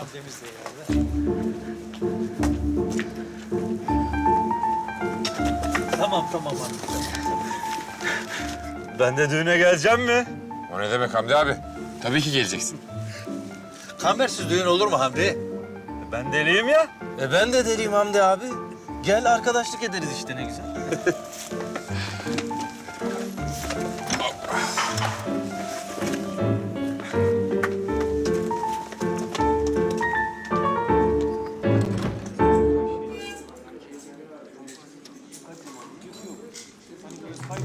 Hamdemiz de geldi. Tamam tamam anladım. Ben de düğüne geleceğim mi? O ne demek Hamdi abi? Tabii ki geleceksin. Kambersiz düğün olur mu Hamdi? Ben deliyim ya. E ben de deliyim Hamdi abi. Gel arkadaşlık ederiz işte ne güzel. Hakkı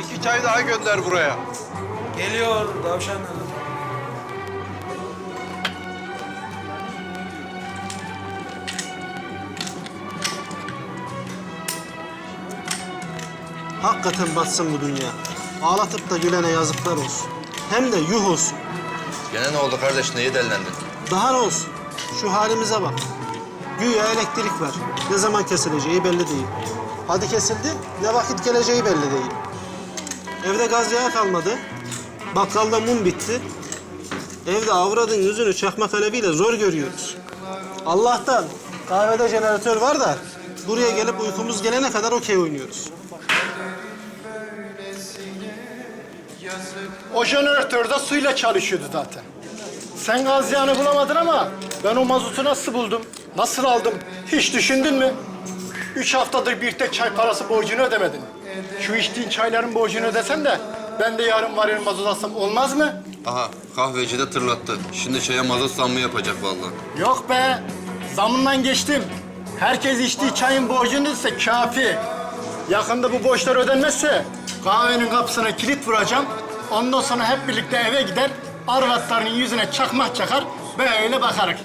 iki çay daha gönder buraya. Geliyor tavşan. Hakikaten batsın bu dünya. Ağlatıp da gülene yazıklar olsun. Hem de yuh olsun. Gene ne oldu kardeş? Neyi delilendin? Daha ne olsun? Şu halimize bak. Güya elektrik var. Ne zaman kesileceği belli değil. Hadi kesildi, ne vakit geleceği belli değil. Evde gaz yağı kalmadı. Bakkalda mum bitti. Evde avradın yüzünü çakmak aleviyle zor görüyoruz. Allah'tan kahvede jeneratör var da buraya gelip uykumuz gelene kadar okey oynuyoruz. O jeneratör de suyla çalışıyordu zaten. Sen gazyanı bulamadın ama ben o mazotu nasıl buldum? Nasıl aldım? Hiç düşündün mü? Üç haftadır bir tek çay parası borcunu ödemedin. Şu içtiğin çayların borcunu ödesen de ben de yarın varil mazot alsam olmaz mı? Aha kahveci de tırlattı. Şimdi şeye mazot zammı yapacak vallahi. Yok be. Zamından geçtim. Herkes içtiği çayın borcunu ödese kafi. Yakında bu borçlar ödenmezse kahvenin kapısına kilit vuracağım. Ondan sonra hep birlikte eve gider, arvatlarının yüzüne çakmak çakar, böyle bakarık.